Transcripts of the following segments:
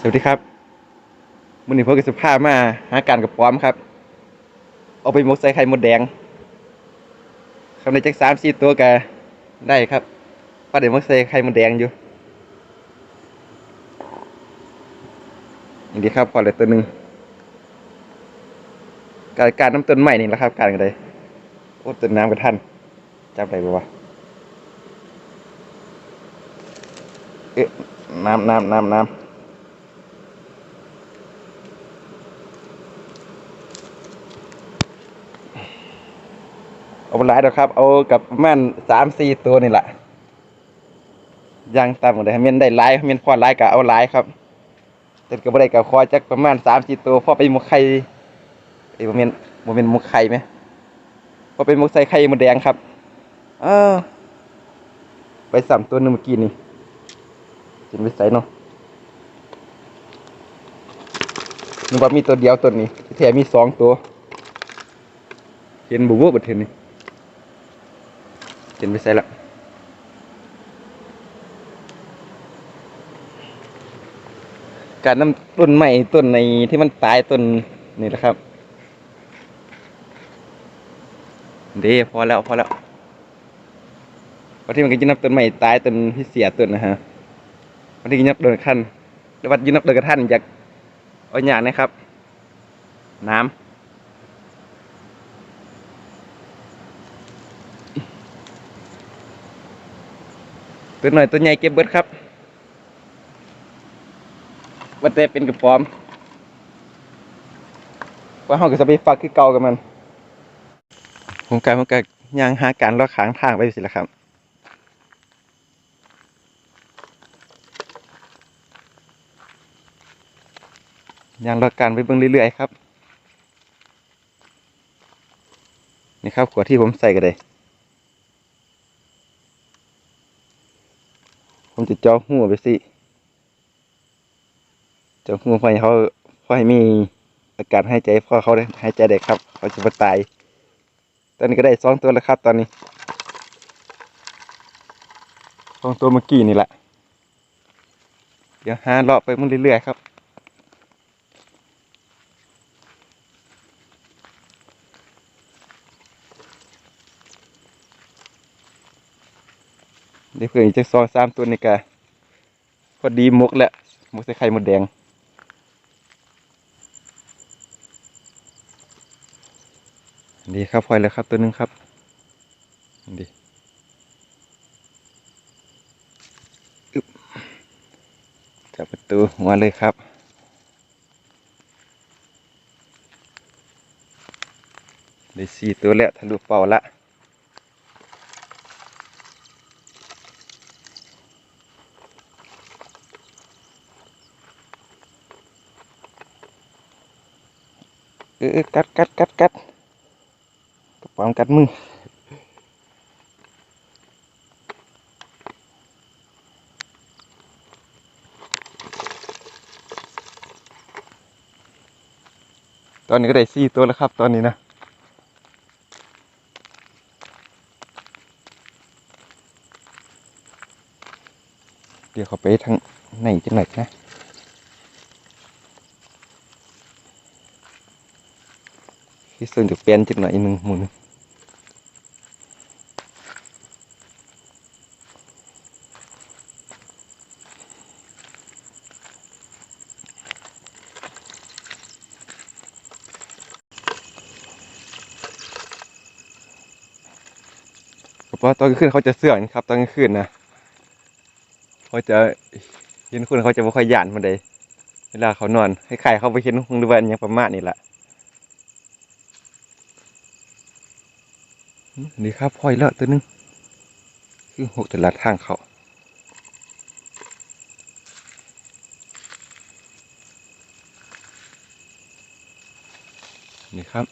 สวัสดีครับมือนี้พวกกิจภาพมาหาการกับป้อมครับ เอาไปมกใส่ไข่มดแดงคำในจักสามสี่ตัวก็ได้ครับป้าเดี๋ยวมกใส่ไข่มดแดงอยู่อย่างนี้ครับพอเลยตัวหนึ่งการการน้ำต้นใหม่นี่แหละครับ การกันเลยโอ้ต้นน้ำกับท่านจับได้ปะวะเอ๊ะน้ำน้ำน้ำน้ำ เอาไปหลายดอกครับ เอากับประมันสามสี่ตัวนี่แหละย่างตามกันได้ให้มันได้หลายให้มันพอหลายก็เอาหลายครับแต่ก็บได้กับคอจักประมาณสามสี่ตัวพอไปหมกไข่เอ้บ่แม่นบ่แม่นหมกไข่ไหมพอไปหมกใส่ไข่มดแดงครับเออไปสามตัวหนึงเมื่อกี้นี่จินไปใส่เนาะนึกว่ามีตัวเดียวตัวนี้แท้มีสองตัว เห็นบุบบัดเทนนี่ เห็นไปใส่ละการน้ำต้นใหม่ต้นในที่มันตายต้นนี่แหละครับ เดีพอแล้วพอแล้ววันที่มันก็ยินนับต้นใหม่ตายต้นที่เสียต้นนะฮะวันที่ยินนับโดนขั้นแล้ววัดยินนับโดนกระท่านอยากเอาหยานะครับ น้ำ ตัวหน่อยตัวใหญ่เก็บเบิดครับว่าแต่เป็นกระป๋อม ว่าเขาก็จะไปฟักคือเก่ากับมันผมกลายผมก็ย่างหาการลอดขางทางไปสิละครับย่างลอดการไปเบิ่งเรื่อยๆครับ นี่ครับขวดที่ผมใส่กันเลย ผมจะเจาะหัวไปสิเจาะหัวไฟเขาไฟมีอากาศหายใจพ่อเขาได้หายใจได้ครับ เขาจะมาตาย ตอนนี้ก็ได้สองตัวแล้วครับ ตอนนี้สองตัวเมื่อกี้นี่แหละ เดี๋ยวหาเลาะไปมันเรื่อยๆครับ เดี๋ยวเพื่อนอีกจะสองสามตัวนี่กะพอดีมกแหละมกใส่ไข่หมดแดงดีครับพลอยแล้วครับตัวหนึงครับดีจับประตูหัวเลยครับได้สี่ตัวแล้วทะลุเป่าละ เออกัดกัดกัดกัดกระป๋องกัดมือตอนนี้ก็ได้สี่ตัวแล้วครับ ตอนนี้นะเดี๋ยวเขาไปทางไหนจังไหนนะ ที่ส่วนจะเปลี่ยนจักหน่อยหนึ่งหมุนเพราะตอนกลางคืนเขาจะเสื่องครับตอนกลางคืนนะเขาจะเห็นคนเขาจะไม่ค่อยหยานมาเลยเวลาเขานอนให้ใครเขาไปเห็นหงหรือว่าอนหยังประมาณนี้แหละ นี่ครับพลอยแล้วตัวหนึง คือหกแต่ละทางเขานี่ครับ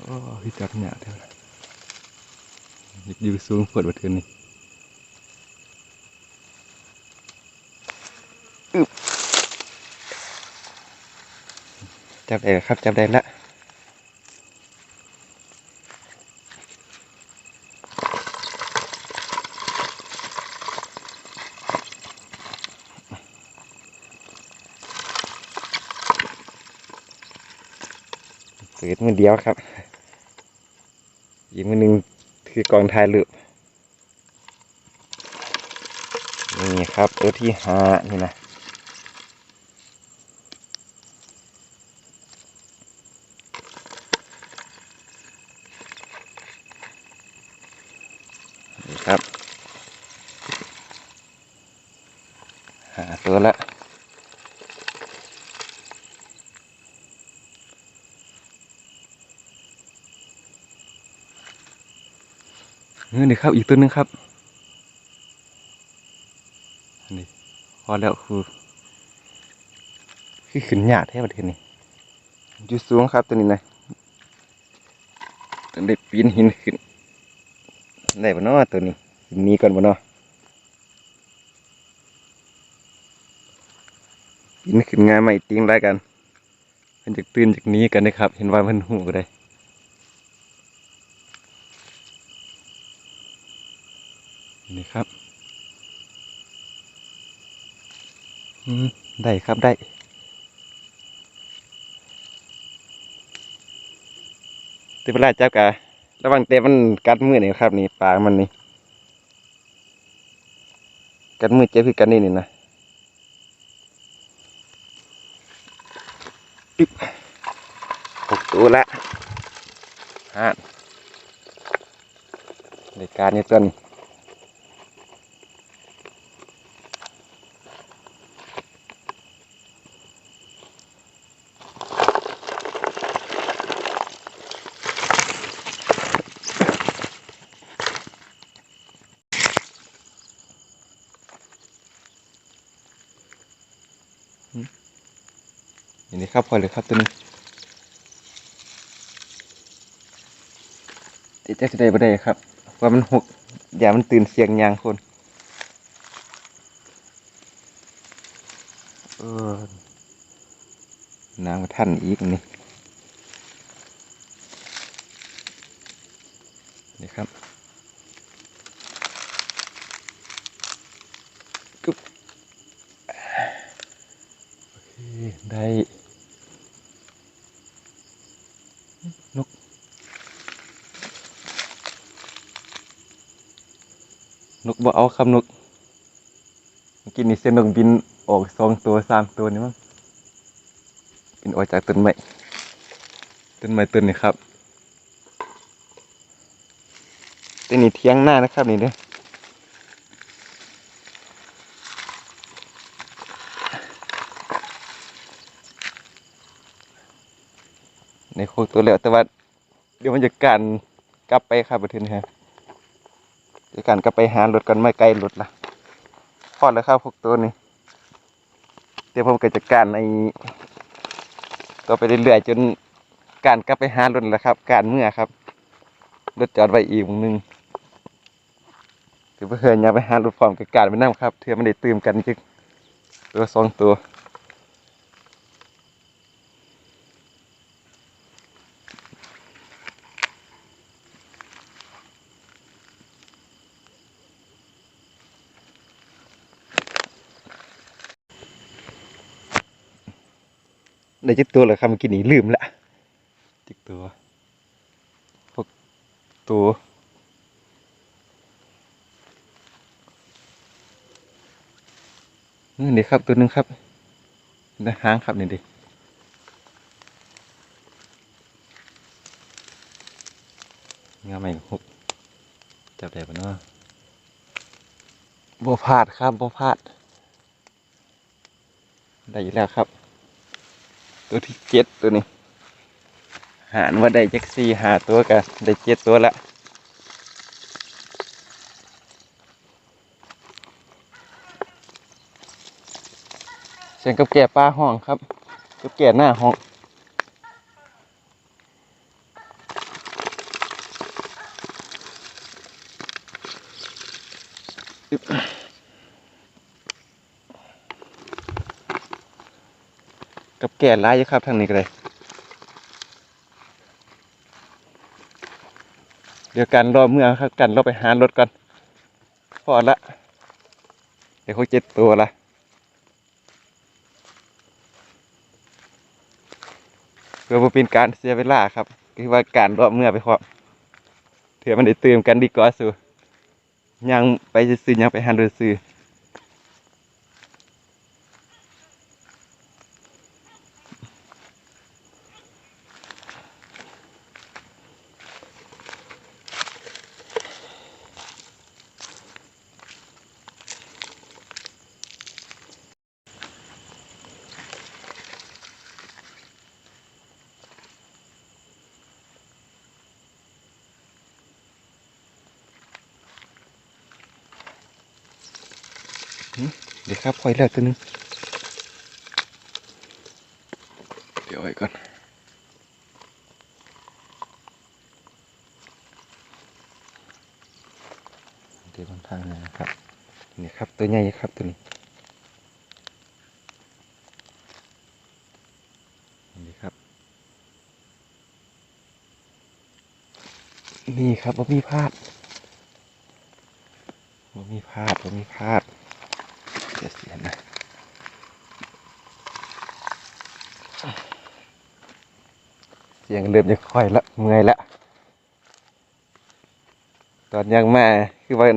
โอ้ยจับหนาเท่าไหร่ยู่สูงเปวดบัดเทือนนี่ จับได้ครับ จับได้ละเปิดมือเดียวครับอีกมือหนึ่งคือกองถ่ายหลือนี่ครับตัวที่ห้านี่นะ หาตัวละนี่นี่ครับอีกตัวหนึงครับนี่พอแล้วคือคือขึ้นหยาดแท้ประเทศนี้อยู่สูงครับตัวนี้นะต้องได้ปีนหินขึ้นได้บ่เนาะตัวนี้ขึ้นนี้ก่อนบ่เนาะ นขึ้นงานใหม่ติงไรกันมันจะตื่นจากนี้กันนะครับ เห็นว่ามันหูก็ได้นี่ครับอืมได้ครับได้ที่เวลาจับกะระวังเตะมันกัดมือนี่ครับ นี่ปลามันนี่กัดมือเจ็บคือกันนี่นี่นะ ปิ๊บหกตัวละห้าในการนี้ต้น อย่างนี้ครับพอเลยครับตัวนี้ติดจได้บ่ได้ครับเพราะมันหกอย่ามันตื่นเสียงยางคนเออน้ำมาท่านอีกนี่นี่ครับกึบ โอเค ได้ นก นกบ่เอาคำนกเมื่อกี้นี่เส้นนกบินออกสองตัวสามตัวนี่มั้งบินออกจากต้นไม้ต้นไม้ต้นนี้ครับต้นนี้เทียงหน้านะครับนี่เด้อ ในโคกตัวแล้วแต่ว่าเดี๋ยวมันจะการกลับไปครับประเทศนี้ฮะจะการกลับไปหารถกันไม่ไกลรถละพอดแล้วครับพวกตัวนี้เดี๋ยวผมก็จะการในต่อไปเรื่อยๆจนการกลับไปหารถแล้วครับ การเมื่อครับรถจอดไว้อีกวงหนึงถือว่าเคยอยากไปหารถพร้อมกับการไปนั่งครับเทื่อมันได้ตื่มกันจึกตัวสองตัว ได้จิกตัวเหรอครับเมื่อกี้นี้ลืมละจิกตัวพวกตัวนี่เดี๋ยวครับตัวนึงครับนะหางครับนี่ดิงามไหม่หกจับได้ปะเนาะบ่พลาดครับบ่พลาดได้อยู่แล้วครับ ตัวที่เจ็ดตัวนี้หารว่าได้จักสี่หาตัวกันได้เจ็ดตัวละเสียงกับแก่ป้าห้องครับ กับแก่หน้าห้องอึ๊บ กับแก่ร้ายอยู่ครับทางนี้ก็เลยเดี๋ยวกันรอเมื่อครับกันรอไปหารถก่อนพอละเดี๋ยวเขาเจ็ดตัวละรพื่อบ่เป็นการเสียเวลาครับคือว่าการรอบเมื่อไปพร้อเถื่อมันได้เติมกันดีกว่าสู่ยังไปซื้อยังไปหันเรือซื้อ เดี๋ยว ครับพอยแล้วตัวหนึง เดี๋ยวไว้ก่อนเดี๋ยวบนทางนะครับ นี่ครับตัวใหญ่ครับตัวนี้นี่ครับ นี่ครับว่ามีพลาดว่ามีพลาดว่ามีพลาด เดี๋ยวเสียนะเสียงเริ่มจะค่อยละเมื่อยละตอนยังมาคือว่า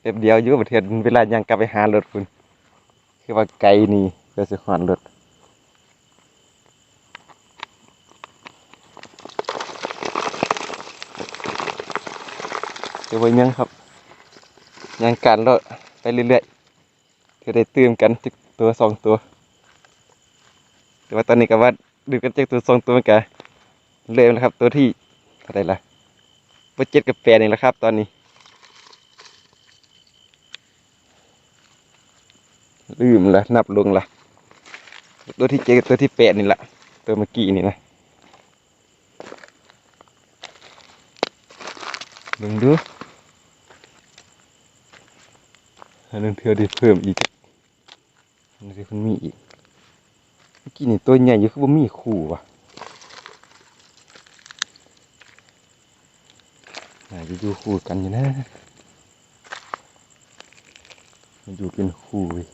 เป๊บเดียวอยู่ประเทศเวลายังกลับไปหารถคุณคือว่าไกลนี่เพื่อสิหอนรถเดี๋ยวไว้ยังครับยังการรถไปเรื่อยๆ จะได้ตื่มกันจิกตัวสองตัว แต่ว่าตอนนี้ก็ว่าดูกันจากตัวสองตัวมันก็เริ่มแล้วครับ ตัวที่เท่าไหร่ะตัวเจ็ดกับแปดนี่แหละครับ ตอนนี้ลืมละนับลงละตัวที่เจ็ดกับตัวที่แปดนี่แหละตัวเมื่อกี้นี่นะลงดู อันนึงเทือได้เพิ่มอีกนี่คุณมีอีกเมื่อกี้นี่ตัวใหญ่อยู่คือบ่มีคู่ว่ะน่าจะอยู่คู่กันอยู่นะมันอยู่เป็นคู่เลย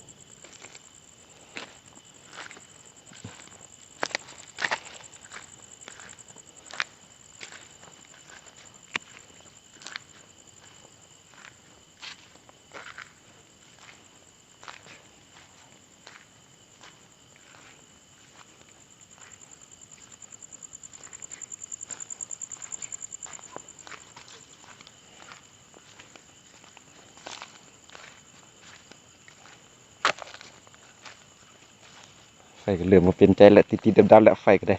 ไฟก็เริ่มมาเป็นใจแล้วติดๆดำๆแล้วไฟก็ได้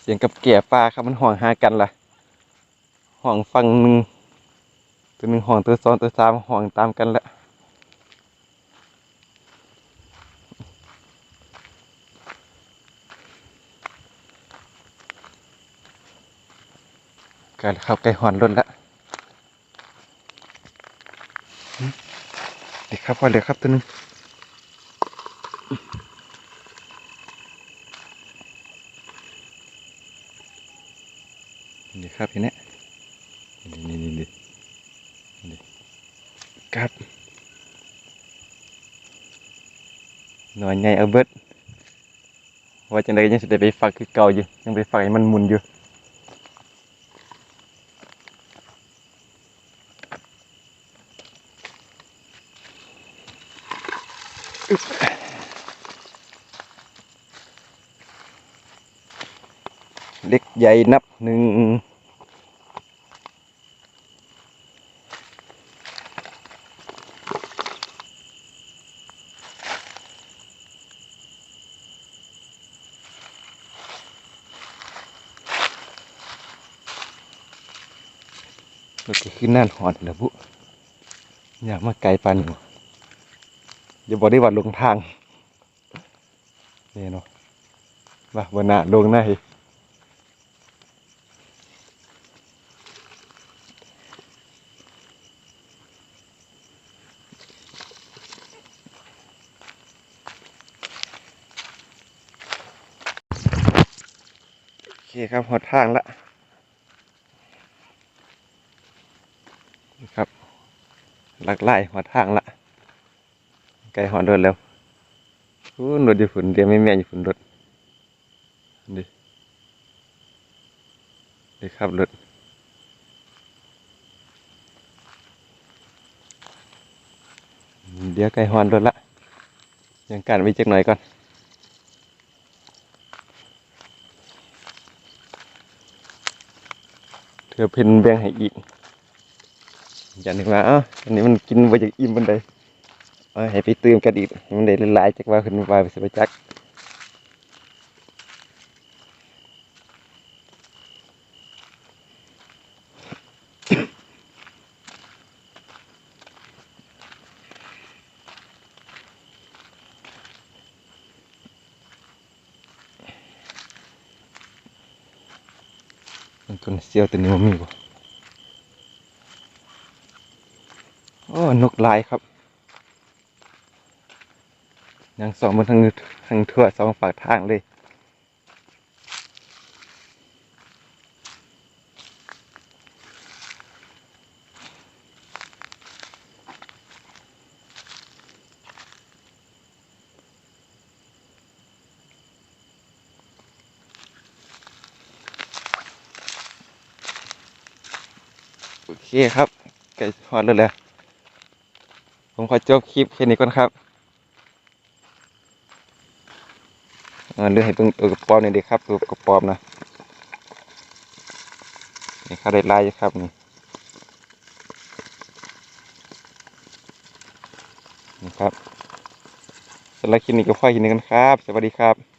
เสียงกับแก่ปลาครับมันห่วงหากันล่ะห่วงฟังหนึ่ง ตัวหนึ่งห่วงตัวสองตัวสามห่วงตามกันและกันเข้าใกล้หอนรถละเดี๋ยวครับพอเดี๋ยวครับตัวหนึงนี่ครับเห็นไหมนี่นี่นี่นี่นี่ ครับหน่อยใหญ่เอาเบิดว่าจังไดยังสิได้ไปฝักคือเก่าอยู่ยังไปฝักให้มันหมุนอยู่อึ๊บเล็กใหญ่นับหนึ่ง เราจะขึ้นน่านหอนเหรอบุอย่ามาไกลปานหอย่าบอกได้ว่าลงทางเนี่ยเนาะมาบนหน้าลงหน้าคครับหอดทางละ ลักไล่หอดทางละไกลหอดรถแล้วอู้รถอยู่ฝุ่นเดี๋ยวไม่แม่อยู่ฝุ่นรถดิดิครับรถเดี๋ยวไกลหอดรถละยังกันไว้จักหน่อยก่อนเธอเพิ่นแบ่งให้อีก อย่างหนึ่งว่าเอ้าอันนี้มันกินไปจากอิ่มมันได้เอาให้ไปเติมกันอีกให้มันได้หลายๆจากว่าขึ้นมาไปสิไปจักมันคนเสียวตัวนี้มันมีบ่โอ้ นกลายครับยังสองมันทั้งทั้งทั่วสองฝากทางเลยโอเคครับไก่ทอดเลยแหละ ผมขอจบคลิปแค่นี้ก่อนครับอ่าเรื่องให้เพิ่งเออกระป๋อมนี่ดีครับตัวกระป๋อมนะนี่ครับได้ลายครับนี่นี่ครับสำหรับคลิปนี้ก็พอยคลิปนี้กันครับ สวัสดีครับ